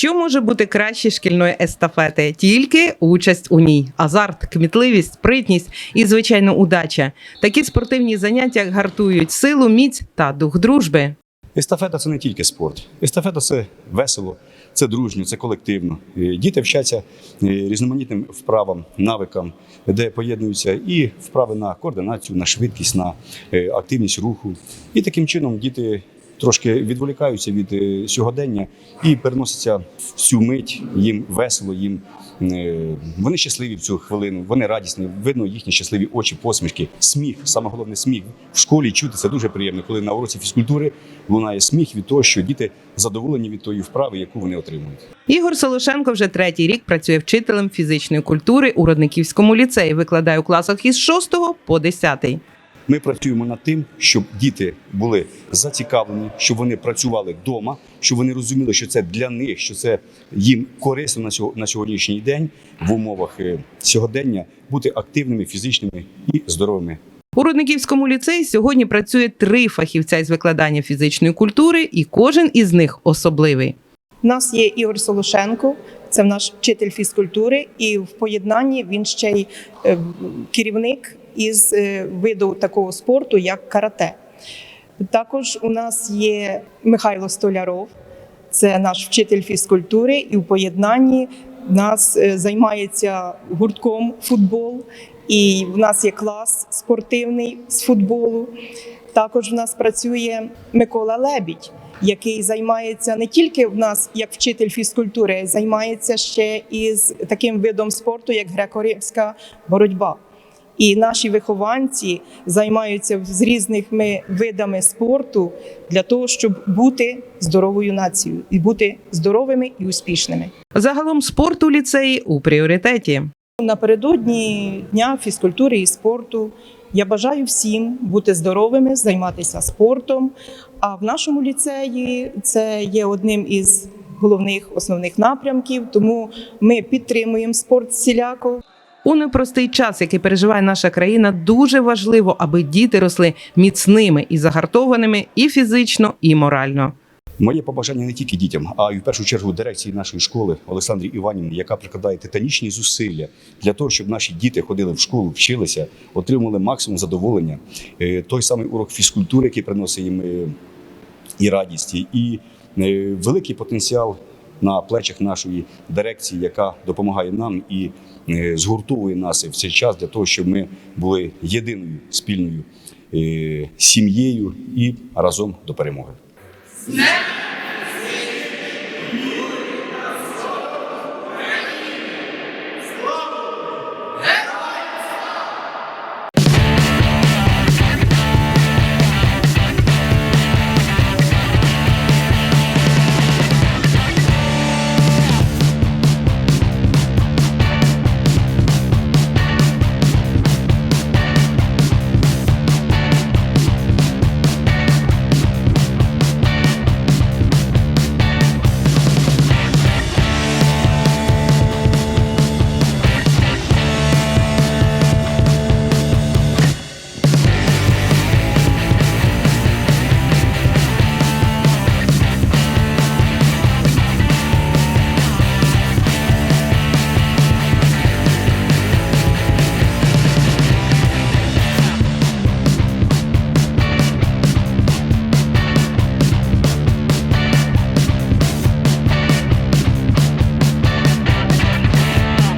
Що може бути краще шкільної естафети? Тільки участь у ній, азарт, кмітливість, спритність і звичайно удача. Такі спортивні заняття гартують силу, міць та дух дружби. Естафета це не тільки спорт. Естафета це весело, це дружньо, це колективно. Е, Діти вчаться е, різноманітним вправам, навикам, де поєднуються і вправи на координацію, на швидкість, на е, активність руху. І таким чином діти трошки відволікаються від е, сьогодення і переносяться в цю мить. Їм весело, їм е, вони щасливі в цю хвилину, вони радісні. Видно їхні щасливі очі, посмішки, сміх. Саме головне сміх в школі чути це дуже приємно, коли на уроці фізкультури лунає сміх від того, що діти задоволені від тої вправи, яку вони отримують. Ігор Солошенко вже третій рік працює вчителем фізичної культури у Родниківському ліцеї. Викладає у класах із 6 по 10. Ми працюємо над тим, щоб діти були зацікавлені, щоб вони працювали вдома, щоб вони розуміли, що це для них, що це їм корисно на на сьогоднішній день в умовах е, сьогодення бути активними, фізичними і здоровими. У Рудниківському ліцеї сьогодні працює три фахівця із викладання фізичної культури, і кожен із них особливий. У нас є Ігор Солошенко, це наш вчитель фізкультури, і в поєднанні він ще й е, керівник із е, виду такого спорту, як карате. Також у нас є Михайло Столяров, це наш вчитель фізкультури, і в поєднанні нас е, займається гуртком футбол, і в нас є клас спортивний з футболу. Також в нас працює Микола Лебідь, який займається не тільки в нас як вчитель фізкультури, займається ще із таким видом спорту, як греко-римська боротьба. І наші вихованці займаються з різними видами спорту для того, щоб бути здоровою нацією і бути здоровими і успішними. Загалом спорт у ліцеї у пріоритеті. Напередодні дня фізкультури і спорту я бажаю всім бути здоровими, займатися спортом. А в нашому ліцеї це є одним із головних основних напрямків, тому ми підтримуємо спорт всіляко. У непростий час, який переживає наша країна, дуже важливо, аби діти росли міцними і загартованими і фізично, і морально. Моє побажання не тільки дітям, а й в першу чергу дирекції нашої школи Олександрі Іванівні, яка прикладає титанічні зусилля для того, щоб наші діти ходили в школу, вчилися, отримували максимум задоволення. Е, Той самий урок фізкультури, який приносить їм е, і радість, і е, великий потенціал на плечах нашої дирекції, яка допомагає нам і е, згуртовує нас в цей час для того, щоб ми були єдиною спільною е, сім'єю і разом до перемоги.